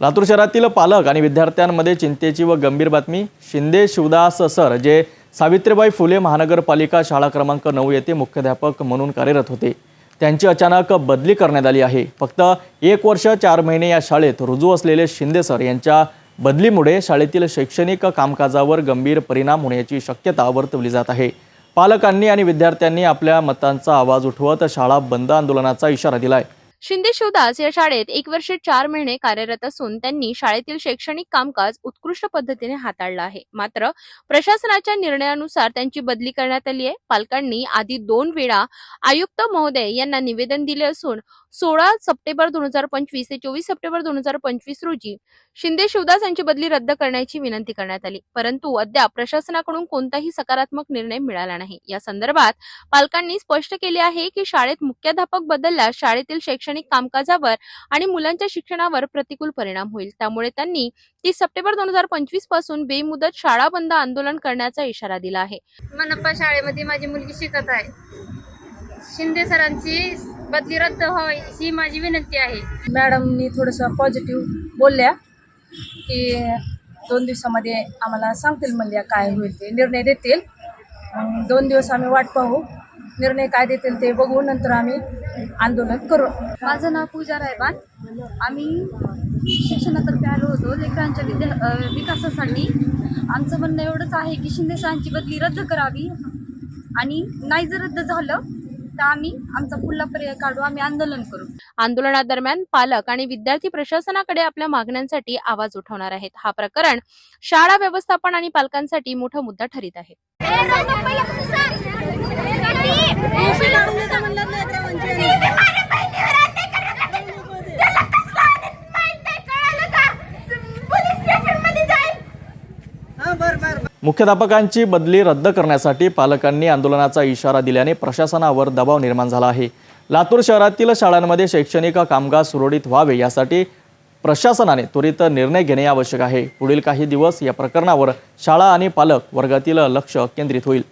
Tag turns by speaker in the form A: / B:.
A: लातूर शहरातील पालक आणि विद्यार्थ्यांमध्ये चिंतेची व गंभीर बातमी शिंदे शिवदास सर जे सावित्रीबाई फुले महानगरपालिका शाळा क्रमांक नऊ येथे मुख्याध्यापक म्हणून कार्यरत होते. त्यांची अचानक बदली करण्यात आली आहे. फक्त एक वर्ष चार महिने या शाळेत रुजू असलेले शिंदे सर यांच्या बदलीमुळे शाळेतील शैक्षणिक कामकाजावर गंभीर परिणाम होण्याची शक्यता वर्तवली जात आहे. पालकांनी आणि विद्यार्थ्यांनी आपल्या मतांचा आवाज उठवत शाळा बंद आंदोलनाचा इशारा दिला आहे
B: शिंदे शिवदास या शाळेत एक वर्ष चार महिने कार्यरत असून त्यांनी शाळेतील शैक्षणिक कामकाज उत्कृष्ट पद्धतीने हाताळलं आहे. मात्र प्रशासनाच्या निर्णयानुसार त्यांची बदली करण्यात आली आहे. पालकांनी आधी दोन वेळा आयुक्त महोदय यांना निवेदन दिले असून सोळा सप्टेंबर दोन हजार पंचवीस ते चोवीस सप्टेंबर दोन हजार पंचवीस रोजी शिंदे शिवदास यांची बदली रद्द करण्याची विनंती करण्यात आली. परंतु अद्याप प्रशासनाकडून कोणताही सकारात्मक निर्णय मिळाला नाही. या संदर्भात पालकांनी स्पष्ट केले आहे की शाळेत मुख्याध्यापक बदलल्यास शाळेतील शैक्षणिक कामकाजावर आणि मुलांच्या शिक्षणावर प्रतिकूल परिणाम होईल. त्यामुळे त्यांनी तीस सप्टेंबर दोन हजार पंचवीसपासून बेमुदत शाळा बंद आंदोलन करण्याचा इशारा दिला आहे.
C: मनप्पा शाळेमध्ये माझी मुलगी शिकत आहे. शिंदे सरांची बदली रद्द व्हावी ही माझी विनंती आहे.
D: मॅडमनी थोडंसं पॉझिटिव्ह बोलल्या की दोन दिवसामध्ये आम्हाला सांगतील म्हणल्या काय होईल ते निर्णय देतील. दोन दिवस आम्ही वाट पाहू. निर्णय काय देतील ते बघू नंतर आम्ही आंदोलन करू.
E: माझं नाव पूजा रायबान. आम्ही शिक्षणातर्फे आलो होतो लेकरांच्या विद्या विकासासाठी. आमचं म्हणणं एवढंच आहे की शिंदे सरांची बदली रद्द करावी. आणि नाही जर रद्द झालं तर आम्ही आमचा पुढला पर्याय काढू आम्ही आंदोलन करू.
B: आंदोलनादरम्यान पालक आणि विद्यार्थी प्रशासनाकडे आपल्या मागण्यांसाठी आवाज उठवणार आहेत. हा प्रकरण शाळा व्यवस्थापन आणि पालकांसाठी मोठा मुद्दा ठरीत आहे.
A: मुख्याध्यापकांची बदली रद्द करण्यासाठी पालकांनी आंदोलनाचा इशारा दिल्याने प्रशासनावर दबाव निर्माण झाला आहे. लातूर शहरातील शाळांमध्ये शैक्षणिक कामकाज सुरळीत व्हावे यासाठी प्रशासनाने त्वरित निर्णय घेणे आवश्यक आहे. पुढील काही दिवस या प्रकरणावर शाळा आणि पालक वर्गातील लक्ष केंद्रित होईल.